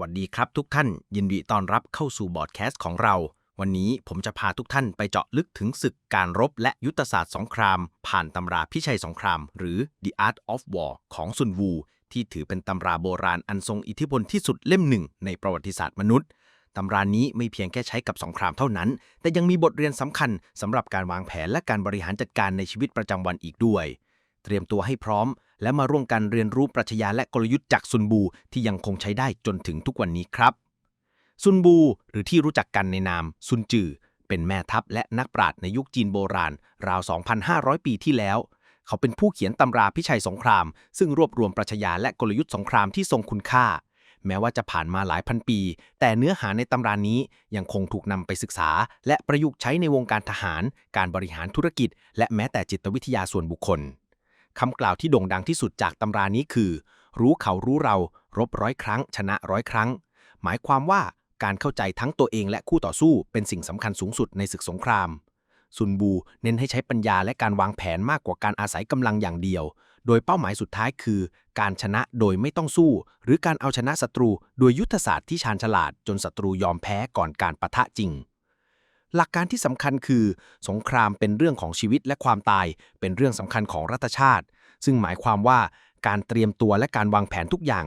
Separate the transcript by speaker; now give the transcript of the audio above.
Speaker 1: วัสดีครับทุกท่าน ยินดีต้อนรับเข้าสู่บอร์ดแคสต์ของเรา วันนี้ผมจะพาทุกท่านไปเจาะลึกถึงศึกการรบและยุทธศาสตร์สงคราม ผ่านตำราพิชัยสงคราม หรือ The Art of War ของซุนวู ที่ถือเป็นตำราโบราณอันทรงอิทธิพลที่สุดเล่มหนึ่งในประวัติศาสตร์มนุษย์ตำรานี้ไม่เพียงแค่ใช้กับสงครามเท่านั้น แต่ยังมีบทเรียนสำคัญสำหรับการวางแผนและการบริหารจัดการในชีวิตประจำวันอีกด้วย เตรียมตัวให้พร้อม และมาร่วมกันเรียนรู้ปรัชญาและกลยุทธ์จากซุนบูที่ยังคงใช้ได้จนถึงทุกวันนี้ครับ ซุนบู หรือที่รู้จักกันในนามซุนจือ เป็นแม่ทัพและนักปราชญ์ในยุคจีนโบราณ ราว 2,500 ปีที่แล้ว เขาเป็นผู้เขียนตำราพิชัยสงคราม ซึ่งรวบรวมปรัชญาและกลยุทธ์สงครามที่ทรงคุณค่าแม้ว่าจะผ่านมาหลายพันปี แต่เนื้อหาในตำรานี้ยังคงถูกนำไปศึกษา และประยุกต์ใช้ในวงการทหาร การบริหารธุรกิจ และแม้แต่จิตวิทยาส่วนบุคคล คำกล่าวที่โด่งดังที่สุดจากตำรานี้คือ รู้เขารู้เรา รบร้อยครั้ง ชนะร้อยครั้ง หมายความว่าการเข้าใจทั้งตัวเองและคู่ต่อสู้เป็นสิ่งสำคัญสูงสุดในศึกสงคราม ซุนบูเน้นให้ใช้ปัญญาและการวางแผนมากกว่าการอาศัยกำลังอย่างเดียว โดยเป้าหมายสุดท้ายคือ การชนะโดยไม่ต้องสู้ หรือการเอาชนะศัตรูโดยยุทธศาสตร์ที่ชาญฉลาดจนศัตรูยอมแพ้ก่อนการปะทะจริง หลักการที่สำคัญคือ สงครามเป็นเรื่องของชีวิตและความตาย เป็นเรื่องสำคัญของรัฐชาติ ซึ่งหมายความว่าการเตรียมตัวและการวางแผนทุกอย่าง